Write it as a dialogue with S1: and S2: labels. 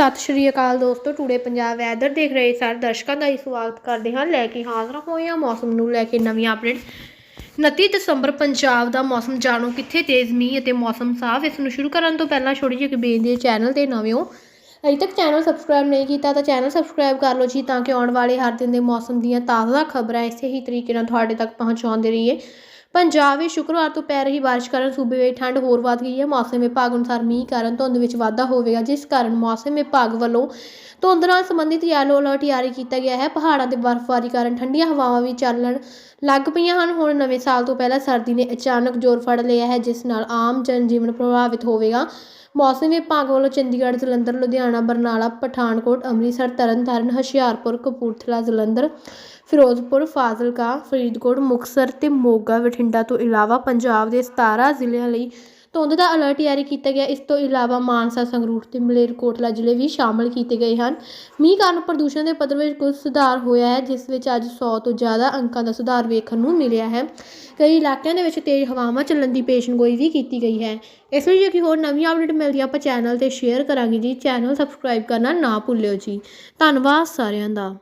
S1: ਸਤਿ ਸ਼੍ਰੀ ਅਕਾਲ ਦੋਸਤੋ, today Punjab weather ਦੇਖ ਰਹੇ ਸਾਰੇ ਦਰਸ਼ਕਾਂ ਦਾ ਹੀ ਸਵਾਗਤ ਕਰਦੇ ਹਾਂ। ਲੈ ਕੇ ਹਾਜ਼ਰ ਹੋਏ ਹਾਂ ਮੌਸਮ ਨੂੰ ਲੈ ਕੇ ਨਵੀਆਂ ਅਪਡੇਟ 29 ਦਸੰਬਰ, ਪੰਜਾਬ ਦਾ ਮੌਸਮ ਜਾਣੋ ਕਿੱਥੇ ਤੇਜ਼ ਮੀਂਹ ਅਤੇ ਮੌਸਮ ਸਾਫ਼, ਇਸ ਨੂੰ ਸ਼ੁਰੂ ਕਰਨ ਤੋਂ ਪਹਿਲਾਂ ਛੋਟੀ ਜਿਹੀ ਬੇਨਤੀ ਚੈਨਲ ਤੇ ਨਵੇਂ ਹੋ। ਅਜੇ ਤੱਕ ਚੈਨਲ ਸਬਸਕ੍ਰਾਈਬ ਨਹੀਂ ਕੀਤਾ ਤਾਂ ਚੈਨਲ ਸਬਸਕ੍ਰਾਈਬ ਕਰ ਲਓ ਜੀ, ਤਾਂ ਕਿ ਆਉਣ ਵਾਲੇ ਹਰ ਦਿਨ ਦੇ ਮੌਸਮ ਦੀਆਂ ਤਾਜ਼ਾ ਖਬਰਾਂ ਇਸੇ ਹੀ ਤਰੀਕੇ ਨਾਲ ਤੁਹਾਡੇ ਤੱਕ ਪਹੁੰਚਾਉਂਦੇ ਰਹੀਏ। ਪੰਜਾਬ ਵਿੱਚ ਸ਼ੁੱਕਰਵਾਰ ਤੋਂ ਪੈ ਰਹੀ ਬਾਰਿਸ਼ ਕਾਰਨ ਸੂਬੇ ਵਿੱਚ ਠੰਡ ਹੋਰ ਵੱਧ ਗਈ ਹੈ। ਮੌਸਮ ਵਿਭਾਗ ਅਨੁਸਾਰ ਮੀਂਹ ਕਾਰਨ ਧੁੰਦ ਵਿੱਚ ਵਾਧਾ ਹੋਵੇਗਾ, ਜਿਸ ਕਾਰਨ ਮੌਸਮ ਵਿਭਾਗ ਵੱਲੋਂ ਧੁੰਦ ਨਾਲ ਸੰਬੰਧਿਤ ਯੈਲੋ ਅਲਰਟ ਜਾਰੀ ਕੀਤਾ ਗਿਆ ਹੈ। ਪਹਾੜਾਂ ਤੇ ਬਰਫ਼ਬਾਰੀ ਕਾਰਨ ਠੰਡੀਆਂ ਹਵਾਵਾਂ ਵੀ ਚੱਲਣ ਲੱਗ ਪਈਆਂ ਹਨ। ਹੁਣ ਨਵੇਂ ਸਾਲ ਤੋਂ ਪਹਿਲਾਂ ਸਰਦੀ ਨੇ ਅਚਾਨਕ ਜ਼ੋਰ ਫੜ ਲਿਆ ਹੈ, ਜਿਸ ਨਾਲ ਆਮ ਜਨਜੀਵਨ ਪ੍ਰਭਾਵਿਤ ਹੋਵੇਗਾ। ਮੌਸਮ ਵਿਭਾਗ ਵੱਲੋਂ ਚੰਡੀਗੜ੍ਹ, ਜਲੰਧਰ, ਲੁਧਿਆਣਾ, ਬਰਨਾਲਾ, ਪਠਾਨਕੋਟ, ਅੰਮ੍ਰਿਤਸਰ, ਤਰਨਤਾਰਨ, ਹੁਸ਼ਿਆਰਪੁਰ, ਕਪੂਰਥਲਾ, ਜਲੰਧਰ, ਫਿਰੋਜ਼ਪੁਰ, ਫਾਜ਼ਿਲਕਾ, ਫਰੀਦਕੋਟ, ਮੁਕਤਸਰ ਤੇ ਮੋਗਾ ਬਠਿੰਡਾ ਤੋਂ ਇਲਾਵਾ ਪੰਜਾਬ ਦੇ 17 ਜ਼ਿਲ੍ਹਿਆਂ ਲਈ ਧੁੰਦ ਦਾ ਅਲਰਟ ਜਾਰੀ ਕੀਤਾ ਗਿਆ। ਇਸ ਤੋਂ ਇਲਾਵਾ ਮਾਨਸਾ, ਸੰਗਰੂਰ ਤੇ ਮਲੇਰਕੋਟਲਾ ਜ਼ਿਲ੍ਹੇ ਵੀ ਸ਼ਾਮਲ ਕੀਤੇ ਗਏ ਹਨ। ਮੀਂਹ ਕਾਰਨ ਪ੍ਰਦੂਸ਼ਣ ਦੇ ਪੱਧਰ ਵਿੱਚ ਕੁਝ ਸੁਧਾਰ ਹੋਇਆ ਹੈ, ਜਿਸ ਵਿੱਚ ਅੱਜ 100 ਤੋਂ ਜ਼ਿਆਦਾ ਅੰਕਾਂ ਦਾ ਸੁਧਾਰ ਵੇਖਣ ਨੂੰ ਮਿਲਿਆ ਹੈ। ਕਈ ਇਲਾਕਿਆਂ ਦੇ ਵਿੱਚ ਤੇਜ਼ ਹਵਾਵਾਂ ਚੱਲਣ ਦੀ ਪੇਸ਼ਗੋਈ ਵੀ ਕੀਤੀ ਗਈ ਹੈ। ਇਸ ਲਈ ਜੇ ਕੋਈ ਹੋਰ ਨਵੀਂ ਅਪਡੇਟ ਮਿਲਦੀ ਹੈ, ਆਪਾਂ ਚੈਨਲ ਤੇ ਸ਼ੇਅਰ ਕਰਾਂਗੇ ਜੀ। ਚੈਨਲ ਸਬਸਕ੍ਰਾਈਬ ਕਰਨਾ ਨਾ ਭੁੱਲਿਓ ਜੀ। ਧੰਨਵਾਦ ਸਾਰਿਆਂ ਦਾ।